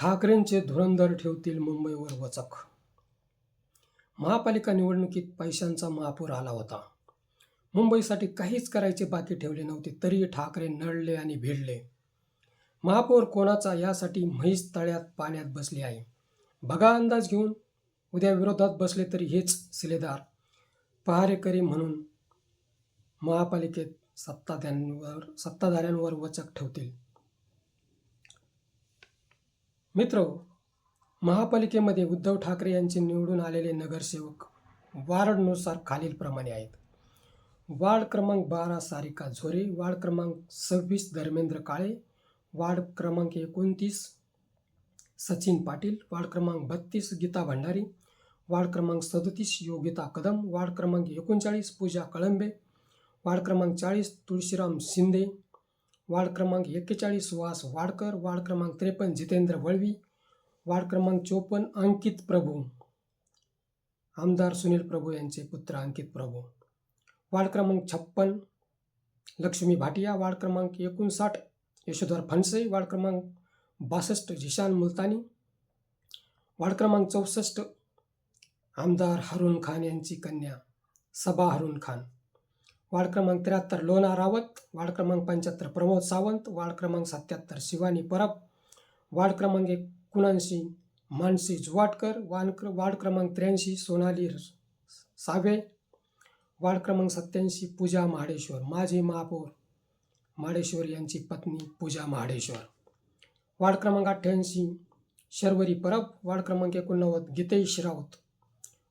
ठाकरेंचे धुरंधर ठेवतील मुंबईवर वचक. महापालिका निवडणुकीत पैशांचा महापूर आला होता. मुंबईसाठी काहीच करायचे बाकी ठेवले नव्हते तरी ठाकरे नळले आणि भिडले. महापौर कोणाचा यासाठी म्हैस तळ्यात पाण्यात बसली आहे. बघा अंदाज घेऊन उद्या विरोधात बसले तरी हेच सिलेदार. पहारेकरी म्हणून महापालिकेत सत्ताधाऱ्यांवर सत्ताधाऱ्यांवर वचक ठेवतील. मित्र महापालिकेमध्ये उद्धव ठाकरे यांचे निवडून आलेले नगरसेवक वार्डनुसार खालीलप्रमाणे आहेत. वार्ड क्रमांक बारा सारिका झोरे वार्ड क्रमांक सव्वीस धर्मेंद्र काळे वार्ड क्रमांक एकोणतीस सचिन पाटील वार्ड क्रमांक बत्तीस गीता भंडारी वार्ड क्रमांक सदतीस योगिता कदम वार्ड क्रमांक एकोणचाळीस पूजा कळंबे वार्ड क्रमांक चाळीस तुळशीराम शिंदे वार्ड क्रमांक एक्केचाळीस वास वाडकर वार्ड क्रमांक त्रेपन्न जितेंद्र वळवी वार्ड क्रमांक चोपन्न अंकित प्रभू आमदार सुनील प्रभू यांचे पुत्र अंकित प्रभू. वार्ड क्रमांक छप्पन लक्ष्मी भाटिया वार्ड क्रमांक एकोणसाठ यशोधर फणसे वार्ड क्रमांक बासष्ट झिशान मुलतानी वार्ड क्रमांक चौसष्ट आमदार हरून खान यांची कन्या सबा हरून खान. वार्ड क्रमांक त्र्याहत्तर लोना रावत वार्ड क्रमांक पंच्याहत्तर प्रमोद सावंत वार्ड क्रमांक सत्याहत्तर शिवानी परब वार्ड क्रमांक एकोणऐंशी मानसी जुवाटकर वार्ड क्र वार्ड क्रमांक त्र्याऐंशी सोनाली सावे वार्ड क्रमांक सत्याऐंशी पूजा महाडेश्वर माजी महापौर महाडेश्वर यांची पत्नी पूजा महाडेश्वर. वार्ड क्रमांक अठ्ठ्याऐंशी शर्वरी परब वार्ड क्रमांक एकोणनव्वद गीतेश राऊत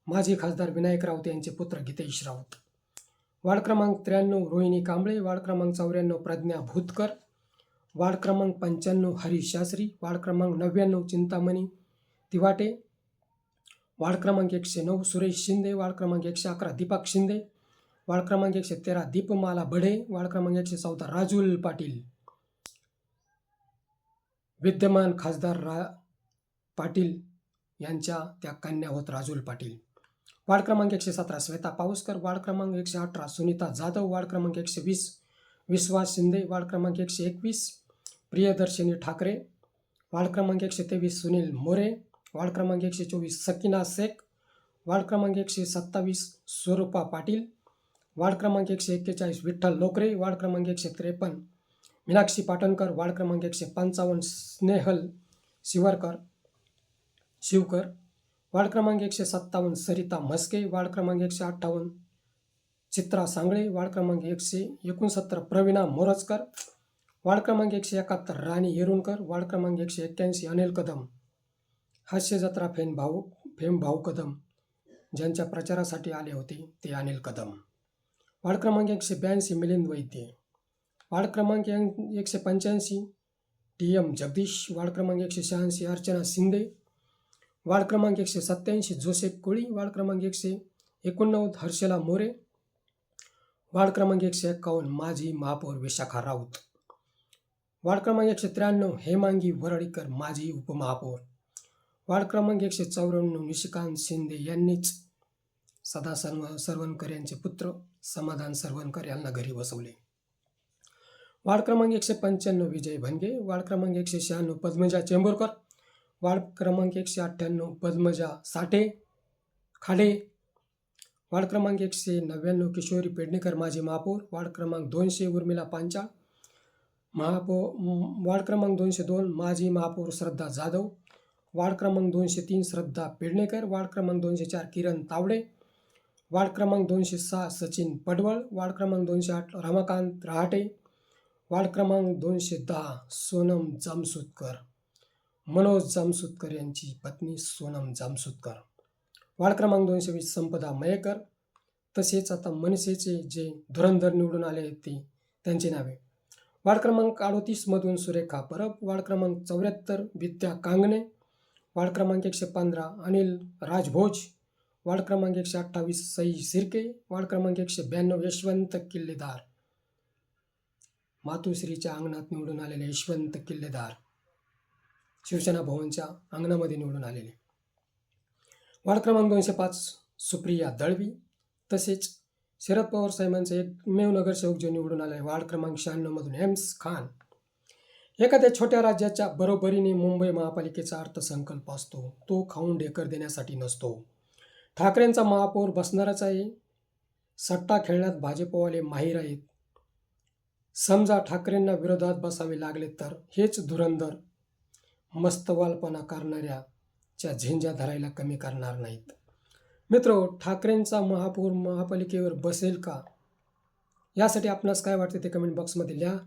माजी खासदार विनायक राऊत यांचे पुत्र गीतेश राऊत. वार्ड क्रमांक त्र्याण्णव रोहिणी कांबळे वार्ड क्रमांक चौऱ्याण्णव प्रज्ञा भूतकर वार्ड क्रमांक पंच्याण्णव हरीश शास्त्री वार्ड क्रमांक नव्याण्णव चिंतामणी तिवाटे वार्ड क्रमांक एकशे नऊ सुरेश शिंदे वार्ड क्रमांक एकशे अकरा दीपक शिंदे वार्ड क्रमांक एकशे तेरा दीपमाला बढे वार्ड क्रमांक एकशे चौदा राजुल पाटील. विद्यमान खासदार रा पाटील यांच्या त्या कन्या होत राजुल पाटील. वार्ड क्रमांक एकशे सतरा श्वेता पाऊसकर वार्ड क्रमांक एकशे अठरा सुनीता जाधव वार्ड क्रमांक एकशे वीस विश्वास शिंदे वार्ड क्रमांक एकशे एकवीस प्रियदर्शिनी ठाकरे वार्ड क्रमांक एकशे तेवीस सुनील मोरे वार्ड क्रमांक एकशे चोवीस सकिना शेख वार्ड क्रमांक एकशे सत्तावीस स्वरूपा पाटील वार्ड क्रमांक एकशे एक्केचाळीस विठ्ठल लोकरे वार्ड क्रमांक एकशे त्रेपन्न मीनाक्षी पाटणकर वार्ड क्रमांक एकशे पंचावन्न स्नेहल शिवरकर शिवकर वार्ड क्रमांक एकशे सत्तावन्न सरिता म्हस्के वार्ड क्रमांक एकशे अठ्ठावन्न चित्रा सांगळे वार्ड क्रमांक एकशे एकोणसत्तर प्रवीणा मोरजकर वार्ड क्रमांक एकशे एकाहत्तर राणी येरुणकर वार्ड क्रमांक एकशे एक्क्याऐंशी अनिल कदम हास्य जत्रा फेम भाऊ फेम भाऊ कदम ज्यांच्या प्रचारासाठी आले होते ते अनिल कदम. वार्ड क्रमांक एकशे ब्याऐंशी मिलिंद वैद्य. वार्ड क्रमांक एकशे पंच्याऐंशी टी एम जगदीश. वार्ड क्रमांक एकशे शहाऐंशी अर्चना शिंदे. वार्ड क्रमांक एकशे सत्याऐंशी जोसेफ कोळी वार्ड क्रमांक एकशे एकोणनव्वद हर्षला मोरे वार्ड क्रमांक एकशे एक्कावन्न माजी महापौर विशाखा राऊत वार्ड क्रमांक एकशे त्र्याण्णव हेमांगी वरळीकर माजी उपमहापौर वार्ड क्रमांक एकशे चौऱ्याण्णव निशिकांत शिंदे यांनीच सदा सर्व सरवणकर यांचे पुत्र समाधान सरवणकर यांना घरी बसवले. वार्ड क्रमांक एकशे पंच्याण्णव विजय भनगे वार्ड क्रमांक एकशे शहाण्णव पद्मजा चेंबूरकर वार्ड क्रमांक एकशे अठ्ठ्याण्णव पद्मजा साठे खाडे. वार्ड क्रमांक एकशे नव्याण्णव किशोरी पेडणेकर माजी महापौर. वार्ड क्रमांक दोनशे उर्मिला पांचाळ महापौर वाढ वार्ड क्रमांक दोनशे दोन माजी महापौर श्रद्धा जाधव. वार्ड क्रमांक दोनशे तीन श्रद्धा पेडणेकर. वार्ड क्रमांक दोनशे चार किरण तावडे. वार्ड क्रमांक दोनशे सहा सचिन पडवळ. वार्ड क्रमांक दोनशे आठ रमाकांत रहाटे. वार्ड क्रमांक दोनशे दहा सोनम जामसुतकर. मनोज जामसुतकर यांची पत्नी सोनम जामसुतकर. वार्ड क्रमांक दोनशे वीस संपदा मयेकर. तसेच आता मनसेचे जे धुरंधर निवडून आले आहेत ते त्यांची नावे. वार्ड क्रमांक अडोतीसमधून सुरेखा परब वार्ड क्रमांक चौऱ्याहत्तर विद्या कांगणे वार्ड क्रमांक एकशे पंधरा अनिल राजभोज वार्ड क्रमांक एकशे अठ्ठावीस सई सिरके वार्ड क्रमांक एकशे ब्याण्णव यशवंत किल्लेदार. मातुश्रीच्या अंगणात निवडून आलेले यशवंत किल्लेदार. शिवसेना भवनच्या अंगणामध्ये निवडून आलेले. वार्ड क्रमांक दोनशे पाच सुप्रिया दळवी. तसेच शरद पवार साहेबांचे एकमेव नगरसेवक जे निवडून आले वार्ड क्रमांक शहाण्णवमधून एम्स खान. एखाद्या छोट्या राज्याच्या बरोबरीने मुंबई महापालिकेचा अर्थसंकल्प असतो तो खाऊन ढेकर देण्यासाठी नसतो. ठाकरेंचा महापौर बसणाराच आहे सट्टा खेळण्यात भाजपवाले माहीर आहेत. समजा ठाकरेंना विरोधात बसावे लागले तर हेच धुरंधर मस्तवालपणा करणाऱ्याच्या झेंजा धरायला कमी करणार नाहीत. मित्र ठाकरेंचा महापौर महापालिकेवर बसेल का? यासाठी आपणास काय वाटते ते कमेंट बॉक्समध्ये लिहा.